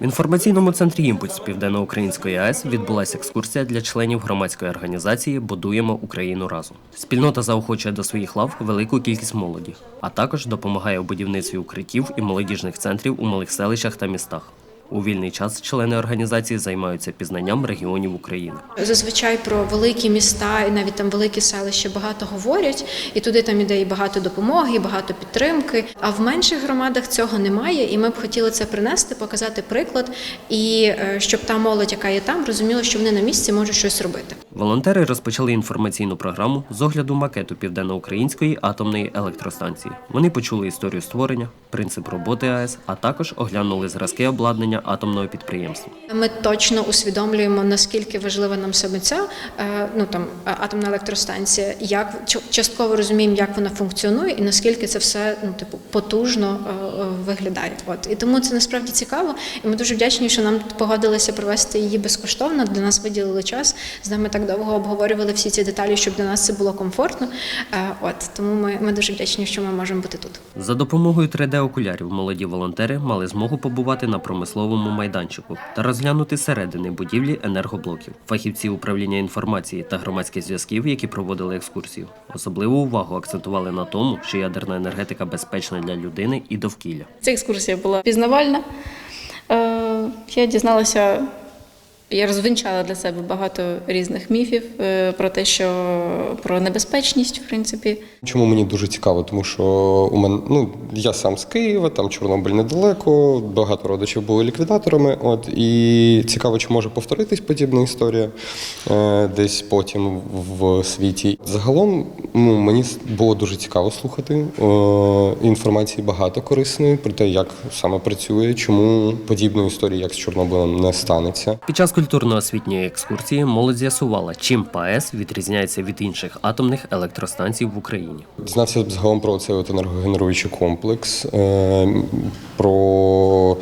В інформаційному центрі імпульс Південноукраїнської АЕС відбулася екскурсія для членів громадської організації Будуємо Україну разом. Спільнота заохочує до своїх лав велику кількість молоді, а також допомагає у будівництві укриттів і молодіжних центрів у малих селищах та містах. У вільний час члени організації займаються пізнанням регіонів України. Зазвичай про великі міста і навіть там великі селища багато говорять, і туди там іде і багато допомоги, і багато підтримки. А в менших громадах цього немає, і ми б хотіли це принести, показати приклад, і е, щоб та молодь, яка є там, розуміла, що вони на місці можуть щось робити. Волонтери розпочали інформаційну програму з огляду макету Південноукраїнської атомної електростанції. Вони почули історію створення, принцип роботи АЕС, а також оглянули зразки обладнання атомного підприємства. Ми точно усвідомлюємо, наскільки важлива нам саме ця е, ну там атомна електростанція, як частково розуміємо, як вона функціонує, і наскільки це все ну типу потужно е, е, виглядає. От і тому це насправді цікаво. І ми дуже вдячні, що нам погодилися провести її безкоштовно. Для нас виділили час. З нами так довго обговорювали всі ці деталі, щоб для нас це було комфортно. Е, От тому ми, ми дуже вдячні, що ми можемо бути тут. За допомогою 3D-окулярів молоді волонтери мали змогу побувати на промисловому майданчику та розглянути середини будівлі енергоблоків. Фахівці управління інформації та громадських зв'язків, які проводили екскурсію, особливу увагу акцентували на тому, що ядерна енергетика безпечна для людини і довкілля. Ця екскурсія була пізнавальна. Е, Я дізналася, я розвінчала для себе багато різних міфів е, про те, що про небезпечність, в принципі. Чому мені дуже цікаво? Тому що у мене ну я сам з Києва, там Чорнобиль недалеко, багато родичів були ліквідаторами. От і цікаво, чи може повторитись подібна історія е, десь потім в світі. Загалом ну, мені було дуже цікаво слухати е, інформації багато корисної про те, як саме працює, чому подібної історії, як з Чорнобилем, не станеться. Під час культурно-освітньої екскурсії молодь з'ясувала, чим ПАЕС відрізняється від інших атомних електростанцій в Україні. Дізнався загалом про цей от енергогенеруючий комплекс, е, про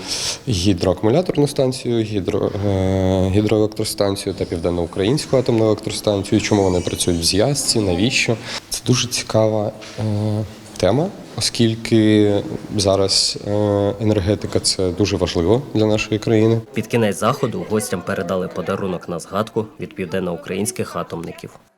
гідроакумуляторну станцію, гідро, е, гідроелектростанцію та південноукраїнську атомну електростанцію. Чому вони працюють в зв'язці, навіщо? Дуже цікава е, тема, оскільки зараз е, енергетика це дуже важливо для нашої країни. Під кінець заходу гостям передали подарунок на згадку від південноукраїнських атомників.